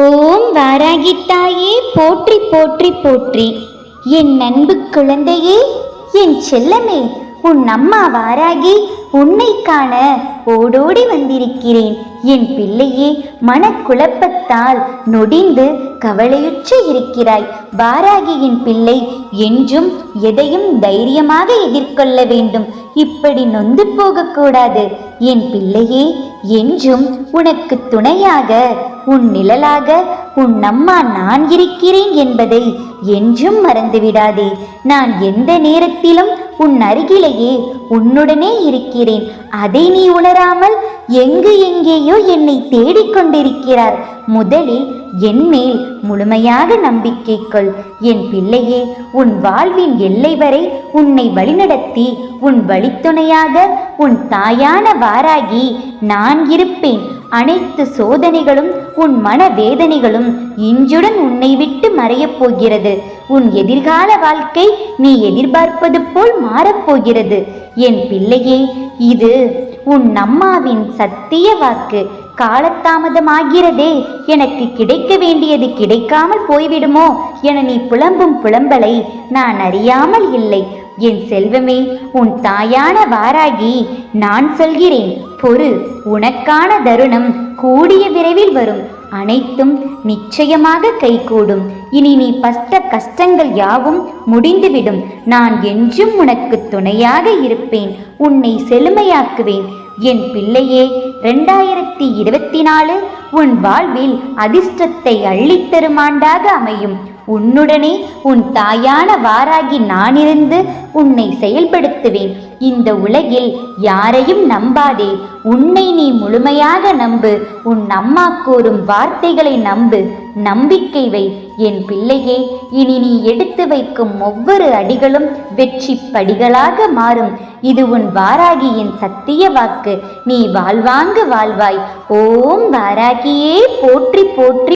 ஓம் வாராகித்தாயே போற்றி போற்றி போற்றி. என் அன்பு குழந்தையே என் செல்லமே உன் அம்மா வாராகி உன்னை காண ஓடோடி வந்திருக்கிறேன். என் பிள்ளையே மனக்குழப்பத்தால் நொடிந்து கவலையுற்று இருக்கிறாய். வாராகியின் பிள்ளை என்றும் எதையும் தைரியமாக எதிர்கொள்ள வேண்டும். இப்படி நொந்து போகக்கூடாது. என் பிள்ளையே என்றும் உனக்கு துணையாக உன் நிழலாக உன் அம்மா நான் இருக்கிறேன் என்பதை என்றும் மறந்துவிடாதே. நான் எந்த நேரத்திலும் உன் அருகிலேயே உன்னுடனே இருக்கிறேன். அதை நீ உணராமல் எங்கு எங்கேயோ என்னை தேடிக்கொண்டிருக்கிறார் முதலில் என் மேல் முழுமையாக நம்பிக்கை கொள். என் பிள்ளையே உன் வாழ்வின் எல்லை வரை உன்னை வழிநடத்தி உன் வழித்துணையாக உன் தாயான வாராகி நான் இருப்பேன். அனைத்து சோதனைகளும் உன் மன வேதனைகளும் இன்றுடன் உன்னை விட்டு மறையப் போகிறது. உன் எதிர்கால வாழ்க்கை நீ எதிர்பார்ப்பது போல் மாறப்போகிறது என் பிள்ளையே இது உன் அம்மாவின் சத்திய வாக்கு காலதாமதமாகிறதே. எனக்கு கிடைக்க வேண்டியது கிடைக்காமல் போய்விடுமோ என நீ புலம்பும் புலம்பலை நான் அறியாமல் இல்லை. என் செல்வமே உன் தாயான வாராகி நான் சொல்கிறேன் பொறு. உனக்கான தருணம் கூடிய விரைவில் வரும். அனைத்தும் நிச்சயமாக கைகூடும். இனி நீ பட்ட கஷ்டங்கள் யாவும் முடிந்துவிடும். நான் என்றும் உனக்கு துணையாக இருப்பேன். உன்னை செழுமையாக்குவேன். என் பிள்ளையே ரெண்டாயிரத்தி இருபத்தி நாலு உன் வாழ்வில் அதிர்ஷ்டத்தை அள்ளித்தருமாண்டாக அமையும். உன்னுடனே உன் தாயான வாராகி நானிருந்து உன்னை செயல்படுத்துவேன். இந்த உலகில் யாரையும் நம்பாதே. உன்னை நீ முழுமையாக நம்பு. உன் அம்மா கூறும் வார்த்தைகளை நம்பு. நம்பிக்கை வை. என் பிள்ளையே இனி நீ எடுத்து வைக்கும் ஒவ்வொரு அடிகளும் வெற்றி படிகளாக மாறும். இது உன் வாராகியின் சத்திய வாக்கு. நீ வாழ்வாங்கு வாழ்வாய். ஓம் வாராகியே போற்றி போற்றி.